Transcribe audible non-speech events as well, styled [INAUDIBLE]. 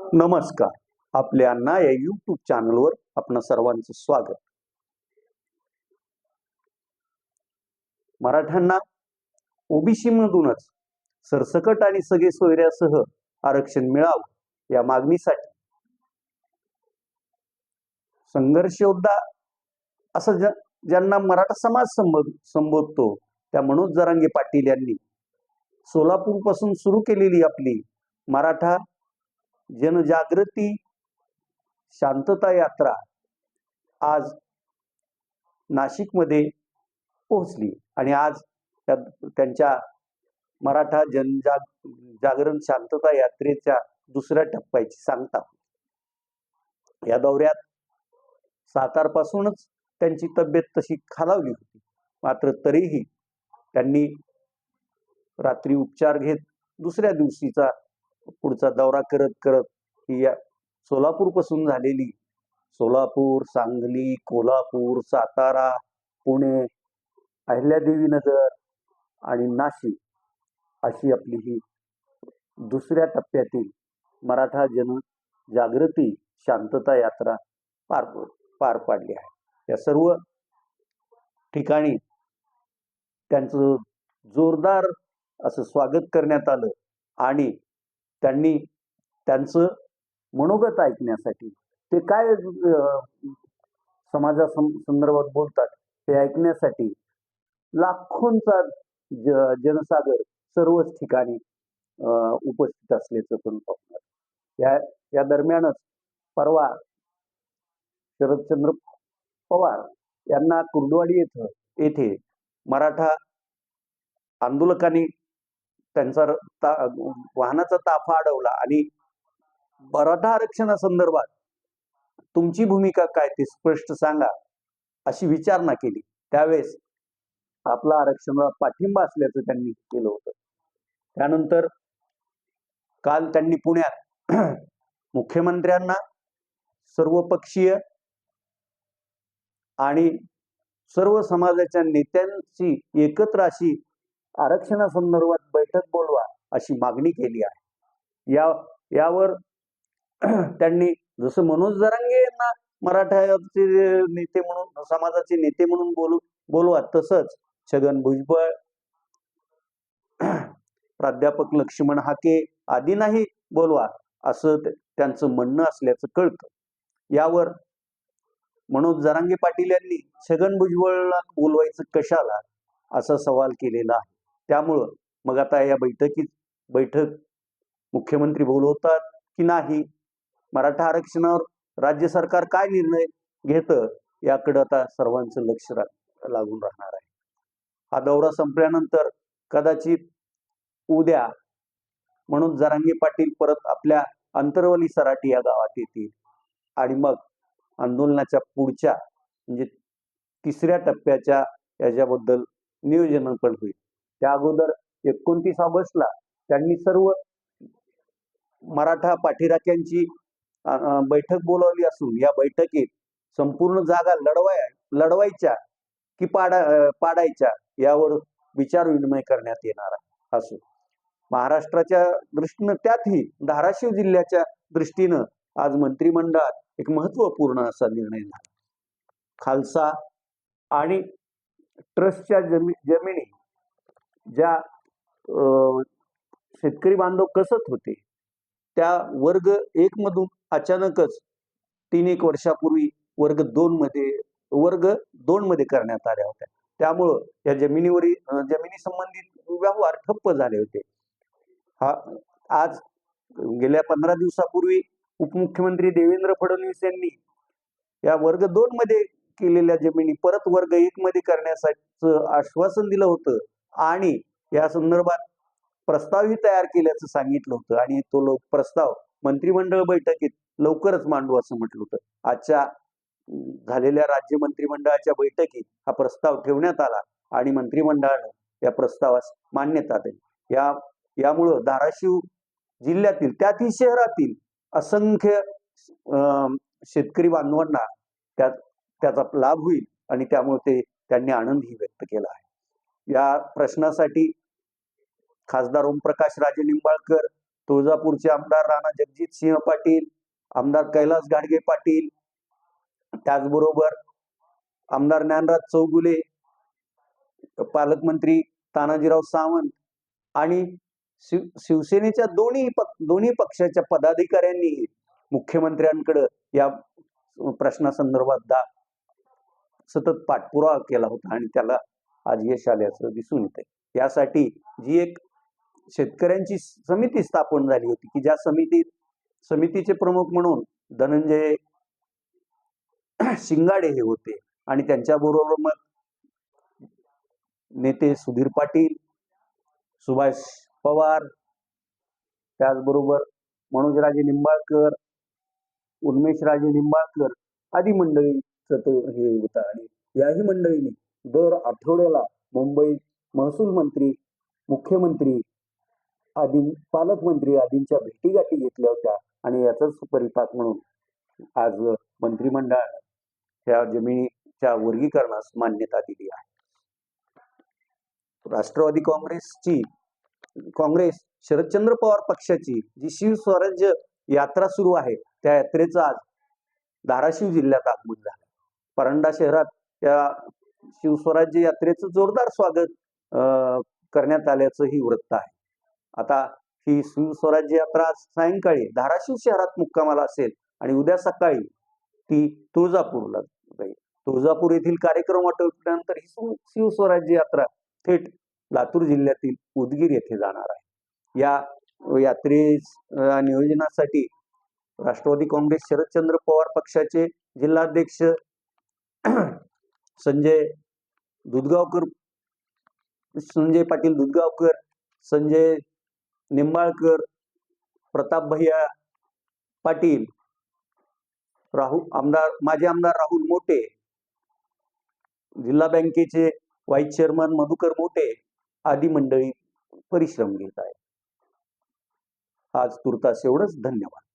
नमस्कार. आपल्या अण्णा या युट्यूब चॅनलवर आपणा सर्वांचं स्वागत. मराठ्यांना ओबीसी मधूनच सरसकट आणि सगळे सोयऱ्यासह आरक्षण मिळावं या मागणीसाठी संघर्ष योद्धा असं ज्यांना मराठा समाज संबोध संबोधतो त्या मनोज जरांगे पाटील यांनी सोलापूरपासून सुरू केलेली आपली मराठा जनजागृती शांतता यात्रा आज नाशिकमध्ये पोहोचली आणि आज त्या त्यांच्या मराठा जनजाग जागरण शांतता यात्रेच्या दुसऱ्या टप्प्याची सांगता. या दौऱ्यात सातारपासूनच त्यांची तब्येत तशी खालावली होती. मात्र तरीही त्यांनी रात्री उपचार घेत दुसऱ्या दिवशीचा पुढचा दौरा करत करत ही या सोलापूरपासून झालेली. सोलापूर सांगली कोल्हापूर सातारा पुणे अहिल्यादेवी नगर आणि नाशिक अशी आपली ही दुसऱ्या टप्प्यातील मराठा जन जागृती शांतता यात्रा पार पार पाडली आहे. या सर्व ठिकाणी त्यांचं जोरदार असं स्वागत करण्यात आलं आणि त्यांनी त्यांचं मनोगत ऐकण्यासाठी. ते काय समाजा संदर्भात बोलतात ते ऐकण्यासाठी लाखोंचा जनसागर सर्वच ठिकाणी अं, उपस्थित असल्याचं पण पाहणार या या दरम्यानच परवा शरदचंद्र पवार यांना कुर्डवाडी येथं येथे मराठा आंदोलकांनी त्यांचा ता- वाहनाचा ताफा अडवला आणि मराठा आरक्षणासंदर्भात तुमची भूमिका काय ते स्पष्ट सांगा अशी विचारणा केली. त्यावेळेस आपला आरक्षणाला पाठिंबा असल्याचं त्यांनी केलं होतं. त्यानंतर काल त्यांनी पुण्यात [CLEARS THROAT] मुख्यमंत्र्यांना सर्वपक्षीय आणि सर्व समाजाच्या नेत्यांची एकत्र अशी आरक्षणासंदर्भात बैठक बोलवा अशी मागणी केली आहे. या यावर [CLEARS THROAT] त्यांनी जसं मनोज जरांगे यांना मराठ्याचे नेते म्हणून समाजाचे नेते म्हणून बोलू बोलवा तसंच छगन भुजबळ [CLEARS THROAT] प्राध्यापक लक्ष्मण हाके आदींनाही बोलवा असं त्यांचं म्हणणं असल्याचं कळतं. यावर मनोज जरांगे पाटील यांनी छगन भुजबळला बोलवायचं कशाला असा सवाल केलेला आहे. त्यामुळं मग आता या बैठकीत बैठक मुख्यमंत्री बोलवतात की नाही? मराठा आरक्षणावर राज्य सरकार काय निर्णय घेतं? याकडे आता सर्वांचं लक्ष रा- लागून राहणार आहे. हा दौरा संपल्यानंतर कदाचित उद्या म्हणून जरांगे पाटील परत आपल्या अंतरवली सराटी या गावात येतील. आणि मग आंदोलनाच्या पुढच्या म्हणजे तिसऱ्या टप्प्याच्या याच्याबद्दल नियोजन पण होईल. त्या अगोदर एकोणतीस ऑगस्टला त्यांनी सर्व मराठा पाठीराख्यांची बैठक बोलावली असून या बैठकीत संपूर्ण जागा लढवाय लढवायच्या की पाडा पाडायच्या यावर विचार विनिमय करण्यात येणार आहे असो महाराष्ट्राच्या दृष्टीनं त्यातही धाराशिव जिल्ह्याच्या दृष्टीनं आज मंत्रिमंडळात एक महत्त्वपूर्ण असा निर्णय झाला. खालसा आणि ट्रस्टच्या जमी जमिनी ज्या शेतकरी बांधव कसत होते त्या वर्ग एक मधून अचानकच तीन एक वर्षापूर्वी वर्ग दोन मध्ये वर्ग दोन मध्ये करण्यात आल्या होत्या. त्यामुळं या जमिनीवरील जमिनी संबंधित व्यवहार ठप्प झाले होते. हा आज गेल्या पंधरा दिवसापूर्वी उपमुख्यमंत्री देवेंद्र फडणवीस यांनी या वर्ग दोन मध्ये केलेल्या जमिनी परत वर्ग एक मध्ये करण्यासाठी आश्वासन दिलं होतं. आणि या संदर्भात प्रस्तावही तयार केल्याचं सांगितलं होतं आणि तो लोक प्रस्ताव मंत्रिमंडळ बैठकीत लवकरच मांडू असं म्हटलं होतं. आजच्या झालेल्या राज्य मंत्रिमंडळाच्या बैठकीत हा प्रस्ताव ठेवण्यात आला आणि मंत्रिमंडळानं या प्रस्तावास मान्यता दिली. या यामुळं धाराशिव जिल्ह्यातील त्यातील शहरातील असंख्य अं, शेतकरी बांधवांना त्यात त्याचा लाभ होईल आणि त्यामुळे ते त्यांनी आनंदही व्यक्त केला आहे. या प्रश्नासाठी खासदार ओमप्रकाश राजे निंबाळकर तुळजापूरचे आमदार राणा जगजित सिंह पाटील आमदार कैलास गाडगे पाटील त्याचबरोबर आमदार ज्ञानराज चौगुले पालकमंत्री तानाजीराव सावंत आणि शिव शिवसेनेच्या दोन्ही पक दोन्ही पक्षाच्या पदाधिकाऱ्यांनी मुख्यमंत्र्यांकडे या प्रश्नासंदर्भात दा सतत पाठपुरावा केला होता आणि त्याला आज यश आल्याचं दिसून येते यासाठी जी एक शेतकऱ्यांची समिती स्थापन झाली होती की ज्या समितीत समितीचे प्रमुख म्हणून धनंजय शिंगाडे हे होते. आणि त्यांच्याबरोबर मग नेते सुधीर पाटील सुभाष पवार त्याचबरोबर मनोजराजे निंबाळकर उन्मेषराजे निंबाळकर आदी मंडळीचं तो हे होता. आणि याही मंडळीने दर आठवड्याला मुंबईत महसूल मंत्री मुख्यमंत्री आदी पालकमंत्री आदींच्या भेटीगाठी घेतल्या होत्या आणि याचाच परिपाक म्हणून आज मंत्रिमंडळ या जमिनीच्या वर्गीकरणास मान्यता दिली आहे. राष्ट्रवादी काँग्रेसची काँग्रेस शरदचंद्र पवार पक्षाची जी शिवस्वराज्य यात्रा सुरू आहे त्या यात्रेचं आज धाराशिव जिल्ह्यात आगमन झालं. परंडा शहरात त्या शिवस्वराज्य यात्रेचं जोरदार स्वागत अं, करण्यात आल्याचं ही वृत्त आहे. आता ही शिवस्वराज्य यात्रा सायंकाळी धाराशिव शहरात मुक्कामाला असेल आणि उद्या सकाळी ती तुळजापूरला जाईल. तुळजापूर येथील कार्यक्रम आटोपल्यानंतर ही शिव- शिवस्वराज्य यात्रा थेट लातूर जिल्ह्यातील उदगीर येथे जाणार आहे. या यात्रे नियोजनासाठी राष्ट्रवादी काँग्रेस शरदचंद्र पवार पक्षाचे जिल्हाध्यक्ष संजय दुधगावकर संजय पाटील दुधगावकर संजय निंबाळकर प्रताप भैया पाटील राहुल आमदार माजी आमदार राहुल मोटे जिल्हा बँकेचे व्हाईस चेअरमन मधुकर मोटे आदी मंडळी परिश्रम घेत आहेत. आज तुर्तास एवढंच. धन्यवाद.